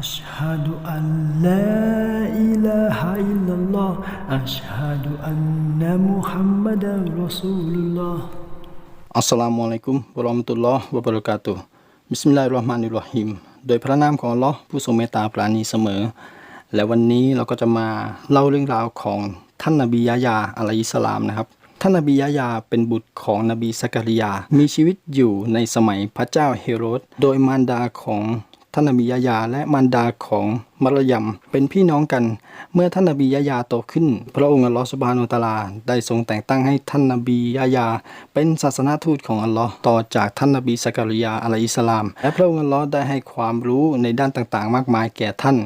أشهد أن لا إله إلا الله أشهد أن محمدا رسول الله อัสสลามุอะลัยกุมวะเราะมะตุลลอฮ์วะบะเราะกาตุฮ์บิสมิลลาฮิรเราะห์มานิรเราะฮีม โดยพระนามของอัลลอฮ์ผู้ทรงเมตตาปราณีเสมอ และวันนี้เราก็จะมาเล่าเรื่องราวของท่านนบียะยาอะลัยฮิสสลามนะครับ ท่านนบียะยาเป็นบุตรของนบีซักริยา มีชีวิตอยู่ในสมัยพระเจ้าเฮโรด โดยมารดาของ ท่านนบียายาและมารดาของมารยมเป็นพี่น้องกัน เมื่อท่านนบียายาโตขึ้น พระองค์อัลลอฮฺสุบฮานุตาลา ได้ทรงแต่งตั้งให้ท่านนบียายา เป็นศาสนาทูตของอัลลอฮ์ต่อจากท่านนบีสักริยาอะลัยฮิสสลาม และพระองค์อัลลอฮ์ได้ให้ความรู้ในด้านต่างๆ มากมายแก่ท่าน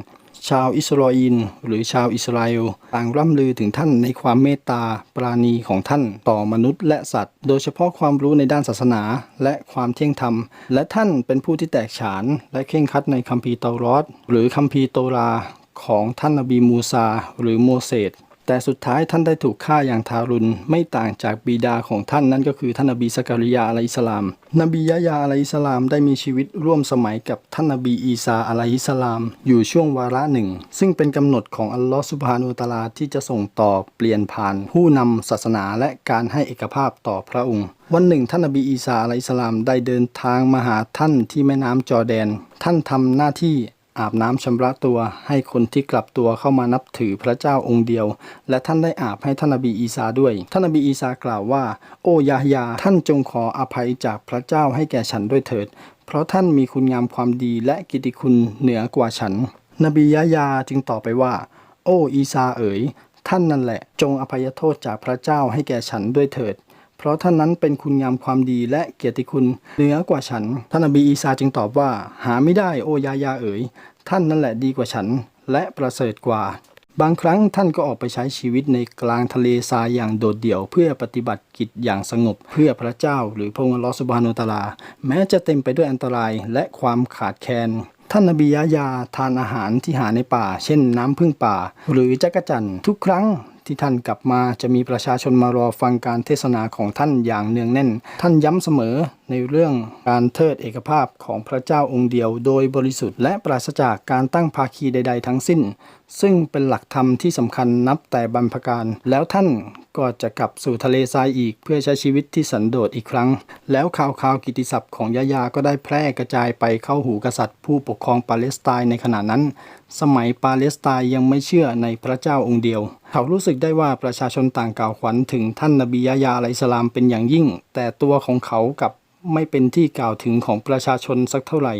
ชาวอิสราเอลหรือชาวอิสราเอลต่างร่ำลือถึงท่านในความเมตตาปราณีของท่านต่อมนุษย์และสัตว์ โดยเฉพาะความรู้ในด้านศาสนาและความเที่ยงธรรม และท่านเป็นผู้ที่แตกฉาน และเข่งคัดในคัมภีร์เตารอดหรือคัมภีร์โตราของท่านนบีมูซาหรือโมเสส แต่สุดท้ายท่านได้ถูกฆ่าอย่างทารุณไม่ต่างจากบิดาของท่านนั่นก็คือท่านนบีสกริยาอะลัยสลาม นบียะยาอะลัยสลามได้มีชีวิตร่วมสมัยกับท่านนบีอีสาอะลัยสลาม อยู่ช่วงวาระหนึ่ง ซึ่งเป็นกำหนดของอัลลอฮฺสุบฮานุตาลาที่จะส่งต่อเปลี่ยนผ่าน ผู้นำศาสนาและการให้เอกภาพต่อพระองค์ วันหนึ่ง ท่านนบีอีสาอะลัยสลามได้เดินทางมาหาท่านที่แม่น้ำจอแดน ท่านทำหน้าที่ อาบน้ำชำระตัวให้คนที่กลับตัวเข้ามานับถือพระเจ้าองค์เดียว และท่านได้อาบให้ท่านนบีอีสาด้วย ท่านนบีอีสากล่าวว่า โอยาฮยา ท่านจงขออภัยจากพระเจ้าให้แก่ฉันด้วยเถิด เพราะท่านมีคุณงามความดีและกิตติคุณเหนือกว่าฉัน นบียะยาจึงตอบไปว่า โอ้อีสาเอ๋ย ท่านนั่นแหละ จงอภัยโทษจากพระเจ้าให้แก่ฉันด้วยเถิด เพราะท่านนั้นเป็นคุณงามความดีและเกียรติคุณเหนือกว่าฉัน ท่านนบีอีสาจึงตอบว่า หาไม่ได้โอยายาเอ๋ย ท่านนั่นแหละดีกว่าฉัน และประเสริฐกว่า บางครั้งท่านก็ออกไปใช้ชีวิตในกลางทะเลทรายอย่างโดดเดี่ยว เพื่อปฏิบัติกิจอย่างสงบ เพื่อพระเจ้า หรือพระองค์ลอสุบานุตลา แม้จะเต็มไปด้วยอันตรายและความขาดแคลนท่านนบียะยาทานอาหารที่หาในป่า เช่นน้ำพึ่งป่า หรือจักรจันทุกครั้ง ที่ท่านกลับมาจะมีประชาชนมารอฟังการเทศนาของท่านอย่างเนืองแน่น ท่านย้ำเสมอในเรื่องการเทิดเอกภาพของพระเจ้าองค์เดียว โดยบริสุทธิ์และปราศจากการตั้งภาคีใด ๆ ทั้งสิ้น ซึ่งเป็นหลักธรรมที่สำคัญนับแต่บรรพการแล้วท่าน ก็จะกลับสู่ทะเลทรายอีกเพื่อใช้ชีวิตที่สันโดษอีกครั้ง แล้วข่าวข่าวกิติศัพท์ของยะยาก็ได้แพร่กระจายไปเข้าหูกษัตริย์ ผู้ปกครองปาเลสไตน์ในขณะนั้น สมัยปาเลสไตน์ยังไม่เชื่อในพระเจ้าองค์เดียว เขารู้สึกได้ว่าประชาชนต่างกล่าวขวัญถึงท่านนบียะยาอะลัยฮิสลามเป็นอย่างยิ่ง แต่ตัวของเขากับไม่เป็นที่กล่าวถึงของประชาชนสักเท่าไหร่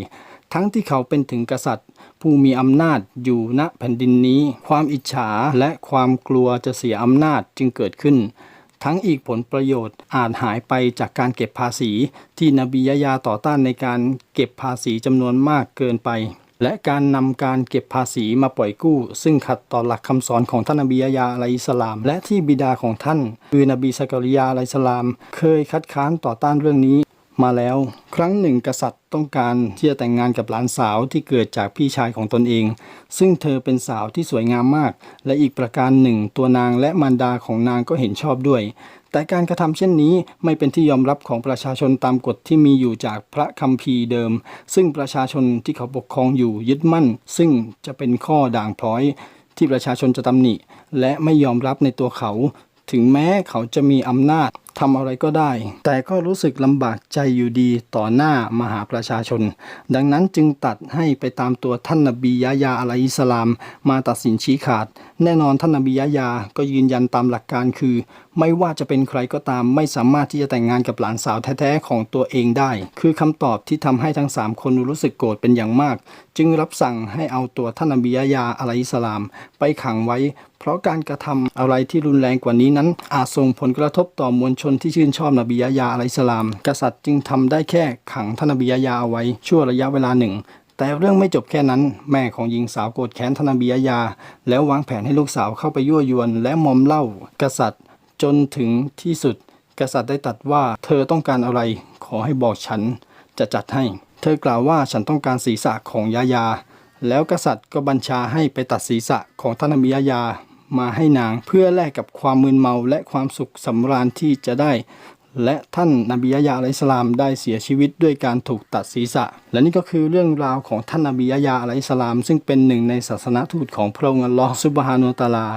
ทั้งที่เขาเป็นถึงกษัตริย์ ผู้มีอำนาจอยู่ณแผ่นดินนี้ ความอิจฉาและความกลัวจะเสียอำนาจจึงเกิดขึ้น ทั้งอีกผลประโยชน์อาจหายไปจากการเก็บภาษี ที่นบียะยาต่อต้านในการเก็บภาษีจำนวนมากเกินไปและการนำการเก็บภาษีมาปล่อยกู้ ซึ่งขัดต่อหลักคำสอนของท่านนบียะยาอะลัยสลาม และที่บิดาของท่าน คือนบีสักริยาอะลัยสลาม เคยคัดค้านต่อต้านเรื่องนี้ มาแล้ว ครั้งหนึ่งกษัตริย์ต้องการที่จะแต่งงานกับหลานสาวที่เกิดจากพี่ชายของตนเอง ซึ่งเธอเป็นสาวที่สวยงามมาก และอีกประการหนึ่ง ตัวนางและมารดาของนางก็เห็นชอบด้วย แต่การกระทำเช่นนี้ไม่เป็นที่ยอมรับของประชาชนตามกฎที่มีอยู่จากพระคัมภีร์เดิม ซึ่งประชาชนที่เขาปกครองอยู่ยึดมั่น ซึ่งจะเป็นข้อด่างพร้อย ที่ประชาชนจะตำหนิ และไม่ยอมรับในตัวเขา ถึงแม้เขาจะมีอำนาจ ทำอะไรก็ได้ แต่ก็รู้สึกลำบากใจอยู่ดีต่อหน้ามหาประชาชน ดังนั้นจึงตัดให้ไปตามตัวท่านนบียะยาอะลัยฮิสลาม มาตัดสินชี้ขาด แน่นอนท่านนบียะยาก็ยืนยันตามหลักการคือ ไม่ว่าจะเป็นใครก็ตามไม่สามารถที่จะแต่งงานกับหลานสาวแท้ๆของตัวเองได้ คือคำตอบที่ทำให้ทั้งสามคนรู้สึกโกรธเป็นอย่างมาก จึงรับสั่งให้เอาตัวท่านนบียะยาอะลัยฮิสสลาม ไปขังไว้ เพราะการกระทำอะไรที่รุนแรงกว่านี้นั้น อาจส่งผลกระทบต่อมวลชชนที่ชื่นชอบนบียะยาอะลัยสลาม กษัตริย์จึงทำได้แค่ขังท่านนบียะยาเอาไว้ชั่วระยะเวลาหนึ่งแต่เรื่องไม่จบแค่นั้น แม่ของหญิงสาวโกรธแค้นท่านนบียะยา แล้ววางแผนให้ลูกสาวเข้าไปยั่วยวน และมอมเล้ากษัตริย์จนถึงที่สุด กษัตริย์ได้ตัดว่าเธอต้องการอะไร ขอให้บอกฉันจะจัดให้ เธอกล่าวว่าฉันต้องการศีรษะของยะยา แล้วกษัตริย์ก็บัญชาให้ไปตัดศีรษะของท่านนบียะยา มาให้นางเพื่อแลกกับความมึนเมาและความสุขสำราญที่จะได้ และท่านนบียะยาอะลัยฮิสลามได้เสียชีวิตด้วยการถูกตัดศีรษะ และนี่ก็คือเรื่องราวของท่านนบียะยาอะลัยฮิสลาม ซึ่งเป็นหนึ่งในศาสนทูตของพระองค์ลอสุบฮานุตาลา